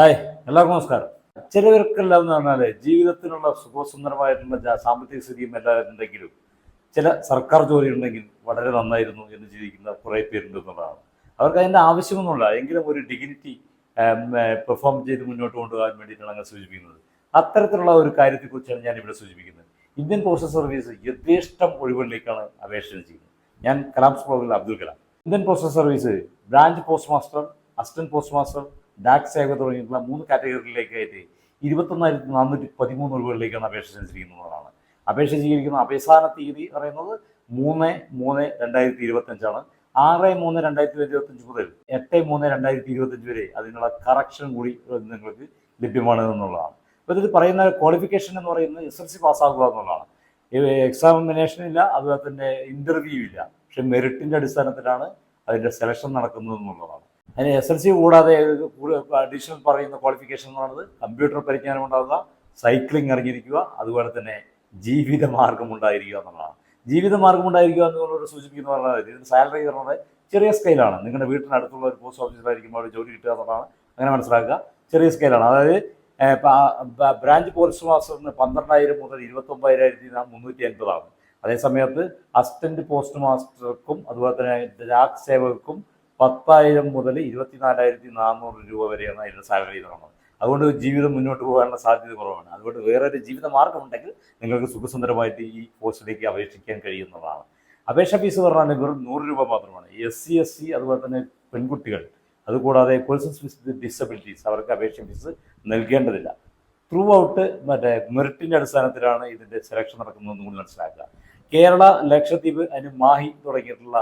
Hi എല്ലാവർക്കും നമസ്കാരം. ചിലവർക്കെല്ലാം എന്ന് പറഞ്ഞാൽ ജീവിതത്തിനുള്ള സുഖസുന്ദരമായിട്ടുള്ള സാമ്പത്തിക സ്ഥിതിയും എല്ലാം ഉണ്ടെങ്കിലും ചില സർക്കാർ ജോലി ഉണ്ടെങ്കിൽ വളരെ നന്നായിരുന്നു എന്ന് ജീവിക്കുന്ന കുറേ പേരുണ്ട് എന്നുള്ളതാണ്. അവർക്ക് അതിന്റെ ആവശ്യമൊന്നുമില്ല. എങ്കിലും ഒരു ഡിഗ്നിറ്റി പെർഫോം ചെയ്ത് മുന്നോട്ട് കൊണ്ടുപോകാൻ വേണ്ടിയിട്ടാണ് അങ്ങനെ സൂചിപ്പിക്കുന്നത്. അത്തരത്തിലുള്ള ഒരു കാര്യത്തെക്കുറിച്ചാണ് ഞാൻ ഇവിടെ സൂചിപ്പിക്കുന്നത്. ഇന്ത്യൻ പോസ്റ്റൽ സർവീസ് യഥേഷ്ടം ഒഴിവുകളിലേക്കാണ് അപേക്ഷ ചെയ്യുന്നത്. ഞാൻ Kalam സ്കോളിൽ Abdul Kalam. Indian postal service branch post master assistant post master Dak Seva തുടങ്ങിയിട്ടുള്ള മൂന്ന് കാറ്റഗറികളിലേക്കായിട്ട് ഇരുപത്തൊന്നായിരത്തി നാനൂറ്റി പതിമൂന്ന് ഒഴിവുകളിലേക്കാണ് അപേക്ഷ ക്ഷണിച്ചിരിക്കുന്നതാണ് അപേക്ഷ സ്വീകരിക്കുന്ന അവസാന തീയതി പറയുന്നത് മൂന്ന് മൂന്ന് രണ്ടായിരത്തി ഇരുപത്തഞ്ചാണ്. ആറ് മൂന്ന് രണ്ടായിരത്തി ഇരുപത്തഞ്ച് മുതൽ എട്ട് മൂന്ന് രണ്ടായിരത്തി ഇരുപത്തഞ്ച് വരെ അതിനുള്ള കറക്ഷൻ കൂടി നിങ്ങൾക്ക് ലഭ്യമാണ് എന്നുള്ളതാണ്. അപ്പോൾ ഇതിൽ പറയുന്ന ക്വാളിഫിക്കേഷൻ എന്ന് പറയുന്നത് എസ് എൽ സി പാസ്സാകുക എന്നുള്ളതാണ്. എക്സാമിനേഷൻ ഇല്ല അതുപോലെ തന്നെ ഇന്റർവ്യൂ ഇല്ല. പക്ഷെ മെറിറ്റിന്റെ അടിസ്ഥാനത്തിലാണ് അതിന്റെ സെലക്ഷൻ നടക്കുന്നത് എന്നുള്ളതാണ്. അതിന് എസ് എൽ സി കൂടാതെ അഡീഷണൽ പറയുന്ന ക്വാളിഫിക്കേഷൻ എന്ന് പറയുന്നത് കമ്പ്യൂട്ടർ പരിജ്ഞാനം ഉണ്ടാവുക സൈക്ലിംഗ് അറിഞ്ഞിരിക്കുക അതുപോലെ തന്നെ ജീവിത മാർഗം ഉണ്ടായിരിക്കുക എന്നുള്ളതാണ്. ജീവിത മാർഗം ഉണ്ടായിരിക്കുക എന്നുള്ളത് സൂചിപ്പിക്കുന്ന പറഞ്ഞാൽ ഇതിന് സാലറി പറഞ്ഞത് ചെറിയ സ്കെയിലാണ് നിങ്ങളുടെ വീട്ടിനടുത്തുള്ള ഒരു പോസ്റ്റ് ഓഫീസിലായിരിക്കും അവിടെ ജോലി കിട്ടുക എന്നുള്ളതാണ് അങ്ങനെ മനസ്സിലാക്കുക. ചെറിയ സ്കെയിലാണ് അതായത് ബ്രാഞ്ച് പോസ്റ്റ് മാസ്റ്ററിന് പന്ത്രണ്ടായിരം മുതൽ ഇരുപത്തൊമ്പതിനായിരത്തി മുന്നൂറ്റി അൻപതാണ്. അതേസമയത്ത് അസിസ്റ്റന്റ് പോസ്റ്റ് മാസ്റ്റർക്കും അതുപോലെ തന്നെ ഡാക് സേവകർക്കും പത്തായിരം മുതൽ ഇരുപത്തിനാലായിരത്തി നാനൂറ് രൂപ വരെയാണ് അതിന്റെ സാലറി തുടങ്ങുന്നത് അതുകൊണ്ട് ജീവിതം മുന്നോട്ട് പോകാനുള്ള സാധ്യത കുറവാണ്. അതുകൊണ്ട് വേറെ ഒരു ജീവിത മാർഗമുണ്ടെങ്കിൽ നിങ്ങൾക്ക് സുഖസുന്ദരമായിട്ട് ഈ പോസ്റ്റിലേക്ക് അപേക്ഷിക്കാൻ കഴിയുന്നതാണ്. അപേക്ഷ ഫീസ് പറഞ്ഞാൽ വെറും നൂറ് രൂപ മാത്രമാണ്. എസ് സി എസ് സി അതുപോലെ തന്നെ പെൺകുട്ടികൾ അതുകൂടാതെ പേഴ്സൺസ് വിത്ത് ഡിസബിലിറ്റീസ് അവർക്ക് അപേക്ഷ ഫീസ് നൽകേണ്ടതില്ല. ത്രൂ ഔട്ട് മറ്റേ മെറിറ്റിന്റെ അടിസ്ഥാനത്തിലാണ് ഇതിന്റെ സെലക്ഷൻ നടക്കുന്നതെന്ന് കൂടി മനസ്സിലാക്കുക. കേരള ലക്ഷദ്വീപ് അതിന് മാഹി തുടങ്ങിയിട്ടുള്ള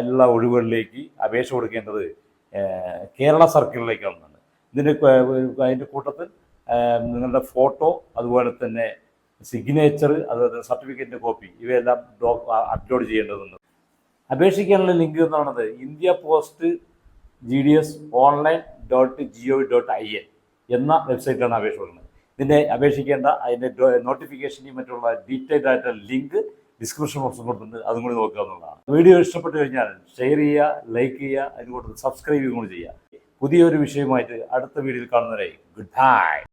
എല്ലാ ഒഴിവുകളിലേക്ക് അപേക്ഷ കൊടുക്കേണ്ടത് കേരള കേരള സർക്കിളിലേക്കാണ് ഇതിന്റെ അതിന്റെ കൂട്ടത്തിൽ നിങ്ങളുടെ ഫോട്ടോ അതുപോലെ തന്നെ സിഗ്നേച്ചർ അതുപോലെ തന്നെ സർട്ടിഫിക്കറ്റിന്റെ കോപ്പി ഇവയെല്ലാം അപ്ലോഡ് ചെയ്യേണ്ടതുണ്ട്. അപേക്ഷിക്കാനുള്ള ലിങ്ക് എന്ന് പറയുന്നത് India post G D S online dot G O dot I N എന്ന വെബ്സൈറ്റിലാണ് അപേക്ഷ കൊടുക്കുന്നത്. ഇതിന്റെ അപേക്ഷിക്കേണ്ട അതിന്റെ നോട്ടിഫിക്കേഷന്റെയും മറ്റുള്ള ഡീറ്റെയിൽഡ് ആയിട്ടുള്ള ലിങ്ക് ഡിസ്ക്രിപ്ഷൻ ബോക്സ് കൊടുത്തിട്ടുണ്ട് അതും കൂടി നോക്കുക എന്നുള്ളതാണ്. വീഡിയോ ഇഷ്ടപ്പെട്ടു കഴിഞ്ഞാൽ ഷെയർ ചെയ്യുക ലൈക്ക് ചെയ്യുക അതിന് കൂടുതൽ സബ്സ്ക്രൈബ് കൂടി ചെയ്യുക. പുതിയൊരു വിഷയമായിട്ട് അടുത്ത വീഡിയോയിൽ കാണുന്നവരെ ഗുഡ് ബൈ